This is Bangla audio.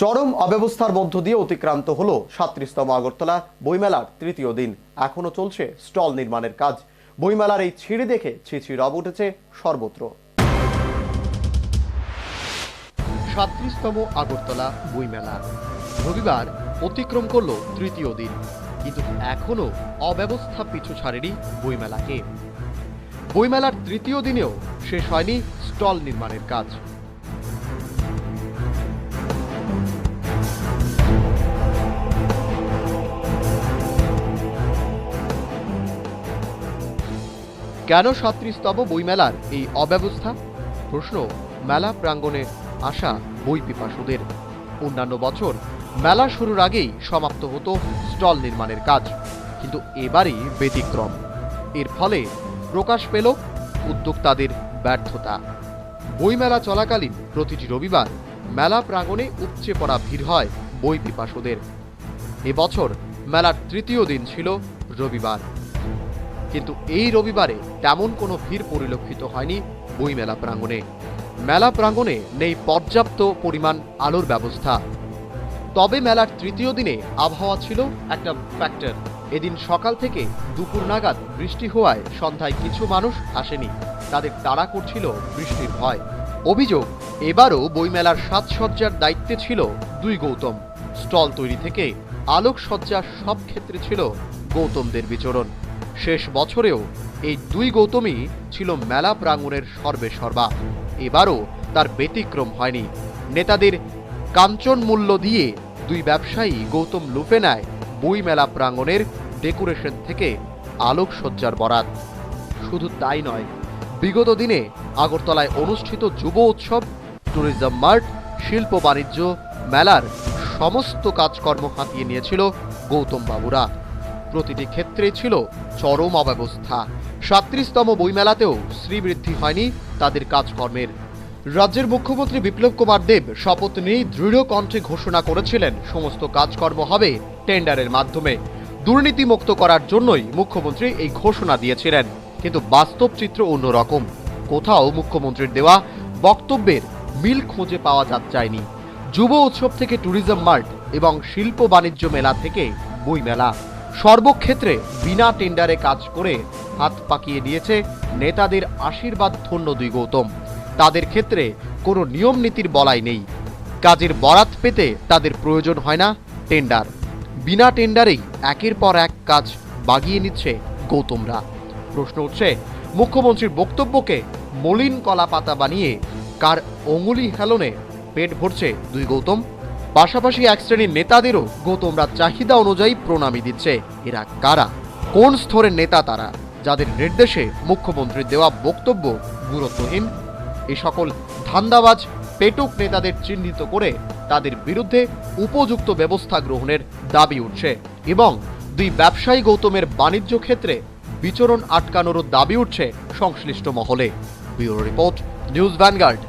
চরম অব্যবস্থার মধ্য দিয়ে অতিক্রান্ত হলো সাত্রিশতম আগরতলা বইমেলার তৃতীয় দিন। এখনও চলছে স্টল নির্মাণের কাজ। বইমেলার এই ছিঁড়ে দেখে ছিছি রব উঠেছে সর্বত্র। সাত্রিশতম আগরতলা বইমেলা। রবিবার অতিক্রম করল তৃতীয় দিন। কিন্তু এখনও অব্যবস্থা পিছু ছাড়েনি বইমেলাকে। বইমেলার তৃতীয় দিনেও শেষ হয়নি স্টল নির্মাণের কাজ। কেন সাত্রিশতম বইমেলার এই অব্যবস্থা? প্রশ্ন, মেলা প্রাঙ্গণে আসা বই পিপাসুদের। অন্যান্য বছর মেলা শুরুর আগেই সমাপ্ত হতো স্টল নির্মাণের কাজ, কিন্তু এবারই ব্যতিক্রম। এর ফলে প্রকাশ পেল উদ্যোক্তাদের ব্যর্থতা। বইমেলা চলাকালীন প্রতিটি রবিবার মেলা প্রাঙ্গণে উপচে পড়া ভিড় হয় বই পিপাসুদের। এবছর মেলার তৃতীয় দিন ছিল রবিবার। কিন্তু এই রবিবারে তেমন কোনো ভিড় পরিলক্ষিত হয়নি বইমেলা প্রাঙ্গণে। মেলা প্রাঙ্গণে নেই পর্যাপ্ত পরিমাণ আলোর ব্যবস্থা। তবে মেলার তৃতীয় দিনে আবহাওয়া ছিল একটা ফ্যাক্টর এদিন সকাল থেকে দুপুর নাগাদ বৃষ্টি হওয়ায় সন্ধ্যায় কিছু মানুষ আসেনি। তাদের তাড়া করছিল বৃষ্টির ভয়। অভিযোগ, এবারও বইমেলার সাজসজ্জার দায়িত্বে ছিল দুই গৌতম। স্টল তৈরি থেকে আলোকসজ্জার সব ক্ষেত্রে ছিল গৌতমদের বিচরণ। শেষ বছরেও এই দুই গৌতমই ছিল মেলা প্রাঙ্গণের সর্বে সর্বা এবারও তার ব্যতিক্রম হয়নি। নেতাদের কাঞ্চন মূল্য দিয়ে দুই ব্যবসায়ী গৌতম লুফে নেয় বই মেলা প্রাঙ্গণের ডেকোরেশন থেকে আলোকসজ্জার বরাত। শুধু তাই নয়, বিগত দিনে আগরতলায় অনুষ্ঠিত যুব উৎসব, ট্যুরিজম মার্ট, শিল্প বাণিজ্য মেলার সমস্ত কাজকর্ম হাতিয়ে নিয়েছিল গৌতম বাবুরা প্রতিটি ক্ষেত্রে ছিল চরম অব্যবস্থা। সাত্রিশতম বইমেলাতেও শ্রীবৃদ্ধি হয়নি তাদের কাজকর্মের। রাজ্যের মুখ্যমন্ত্রী বিপ্লব কুমার দেব শপথ নিয়েই দৃঢ় কণ্ঠে ঘোষণা করেছিলেন, সমস্ত কাজকর্ম হবে টেন্ডারের মাধ্যমে। দুর্নীতিমুক্ত করার জন্যই মুখ্যমন্ত্রী এই ঘোষণা দিয়েছিলেন। কিন্তু বাস্তব চিত্র অন্যরকম। কোথাও মুখ্যমন্ত্রীর দেওয়া বক্তব্যের মিল খুঁজে পাওয়া যায়নি। যুব উৎসব থেকে ট্যুরিজম মার্ট এবং শিল্প বাণিজ্য মেলা থেকে বই মেলা সর্বক্ষেত্রে বিনা টেন্ডারে কাজ করে হাত পাকিয়ে দিয়েছে নেতাদের আশীর্বাদ ধন্য দুই গৌতম। তাদের ক্ষেত্রে কোনো নিয়ম নীতির বলাই নেই। কাজের বরাত পেতে তাদের প্রয়োজন হয় না টেন্ডার বিনা টেন্ডারেই একের পর এক কাজ বাগিয়ে নিচ্ছে গৌতমরা। প্রশ্ন উঠছে, মুখ্যমন্ত্রীর বক্তব্যকে মলিন কলা পাতা বানিয়ে কার অঙ্গুলি হেলনে পেট ভরছে দুই গৌতম? পাশাপাশি এক শ্রেণির নেতাদেরও গৌতমরা চাহিদা অনুযায়ী প্রণামী দিচ্ছে। এরা কারা? কোন স্তরের নেতা তারা? যাদের নির্দেশে মুখ্যমন্ত্রীর দেওয়া বক্তব্য গুরুত্বহীন? এই সকল ধান্দাবাজ, পেটুক নেতাদের চিহ্নিত করে তাদের বিরুদ্ধে উপযুক্ত ব্যবস্থা গ্রহণের দাবি উঠছে এবং দুই ব্যবসায়ী গৌতমের বাণিজ্য ক্ষেত্রে বিচরণ আটকানোরও দাবি উঠছে সংশ্লিষ্ট মহলে। Bureau report, News Vanguard.